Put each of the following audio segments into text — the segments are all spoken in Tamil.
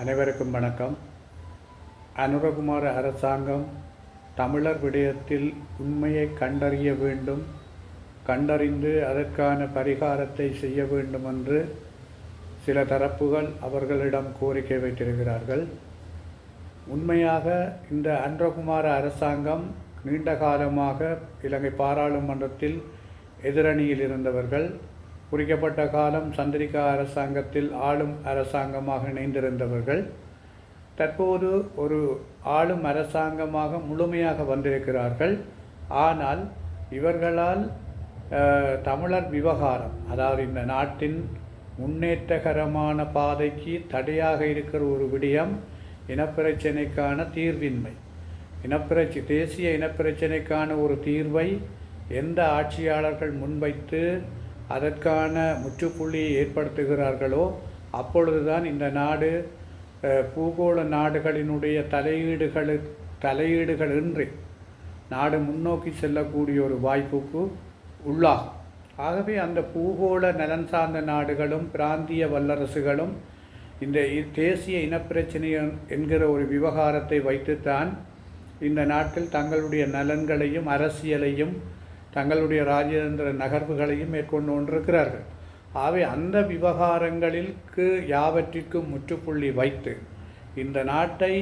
அனைவருக்கும் வணக்கம். அனுரகுமார அரசாங்கம் தமிழர் விடயத்தில் உண்மையை கண்டறிய வேண்டும் கண்டறிந்து அதற்கான பரிகாரத்தை செய்ய வேண்டும் என்று சில தரப்புகள் அவர்களிடம் கோரிக்கை வைத்திருக்கிறார்கள். உண்மையாக இந்த அன்றகுமார அரசாங்கம் நீண்ட காலமாக இலங்கை பாராளுமன்றத்தில் எதிரணியில் இருந்தவர்கள். குறிக்கப்பட்ட காலம் சந்திரிகா அரசாங்கத்தில் ஆளும் அரசாங்கமாக இணைந்திருந்தவர்கள் தற்போது ஒரு ஆளும் அரசாங்கமாக முழுமையாக வந்திருக்கிறார்கள். ஆனால் இவர்களால் தமிழர் விவகாரம் அதாவது இந்த நாட்டின் முன்னேற்றகரமான பாதைக்கு தடையாக இருக்கிற ஒரு விடயம் இனப்பிரச்சினைக்கான தீர்வின்மை. இனப்பிரச்சி தேசிய இனப்பிரச்சினைக்கான ஒரு தீர்வை எந்த ஆட்சியாளர்கள் முன்வைத்து அதற்கான முற்றுப்புள்ளியை ஏற்படுத்துகிறார்களோ அப்பொழுதுதான் இந்த நாடு பூகோள நாடுகளினுடைய தலையீடுகளு தலையீடுகளின்றி நாடு முன்னோக்கி செல்லக்கூடிய ஒரு வாய்ப்புக்கு உள்ளாகும். ஆகவே அந்த பூகோள நலன் சார்ந்த நாடுகளும் பிராந்திய வல்லரசுகளும் இந்த இ- தேசிய இனப்பிரச்சனை என்கிற ஒரு விவகாரத்தை வைத்துத்தான் இந்த நாட்டில் தங்களுடைய நலன்களையும் அரசியலையும் தங்களுடைய ராஜேந்திர நகர்வுகளையும் மேற்கொண்டு கொண்டிருக்கிறார்கள். ஆகவே அந்த விவகாரங்களுக்கு யாவற்றிற்கும் முற்றுப்புள்ளி வைத்து இந்த நாட்டை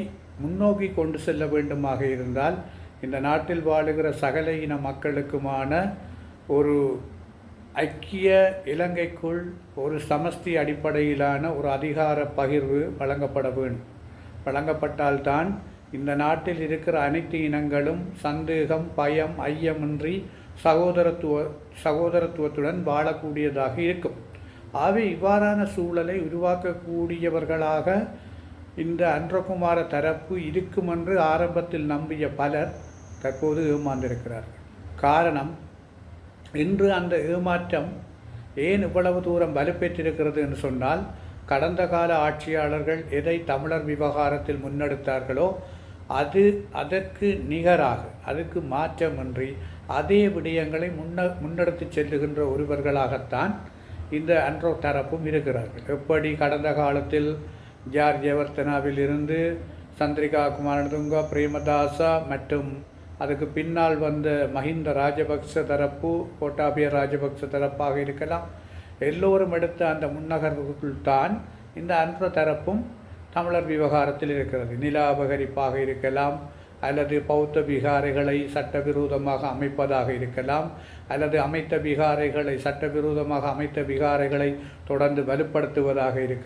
முன்னோக்கி கொண்டு செல்ல வேண்டுமாக இருந்தால் இந்த நாட்டில் வாழுகிற சகல இன மக்களுக்குமான ஒரு ஐக்கிய இலங்கைக்குள் ஒரு சமஸ்தி அடிப்படையிலான ஒரு அதிகார பகிர்வு வழங்கப்பட வேண்டும். வழங்கப்பட்டால்தான் இந்த நாட்டில் இருக்கிற அனைத்து இனங்களும் சந்தேகம் பயம் ஐயமின்றி சகோதரத்துவ சகோதரத்துவத்துடன் வாழக்கூடியதாக இருக்கும். ஆகவே இவ்வாறான சூழலை உருவாக்கக்கூடியவர்களாக இந்த அன்றகுமார தரப்பு இருக்கும் என்று ஆரம்பத்தில் நம்பிய பலர் தற்போது ஏமாந்திருக்கிறார்கள். காரணம் இன்று அந்த ஏமாற்றம் ஏன் இவ்வளவு தூரம் வலுப்பெற்றிருக்கிறது என்று சொன்னால் கடந்த கால ஆட்சியாளர்கள் எதை தமிழர் விவகாரத்தில் முன்னெடுத்தார்களோ அது அதற்கு நிகராக அதுக்கு மாற்றமின்றி அதே விடயங்களை முன்ன முன்னெடுத்து செல்லுகின்ற ஒருவர்களாகத்தான் இந்த அன்றோ தரப்பும் இருக்கிறார்கள். எப்படி கடந்த காலத்தில் ஜார் ஜெயவர்த்தனாவில் இருந்து சந்திரிகா குமாரதுங்கா பிரேமதாசா மற்றும் அதுக்கு பின்னால் வந்த மஹிந்த ராஜபக்ச தரப்பு கோட்டாபிய ராஜபக்ச தரப்பாக இருக்கலாம் எல்லோரும் எடுத்த அந்த முன்னகர்வுக்குள் தான் இந்த அன்ற தரப்பும் தமிழர் விவகாரத்தில் இருக்கிறது. நில அபகரிப்பாக இருக்கலாம் அல்லது பௌத்த விகாரைகளை சட்டவிரோதமாக அமைப்பதாக இருக்கலாம் அல்லது அமைத்த விகாரைகளை சட்டவிரோதமாக அமைத்த விகாரைகளை தொடர்ந்து வலுப்படுத்துவதாக இருக்கலாம்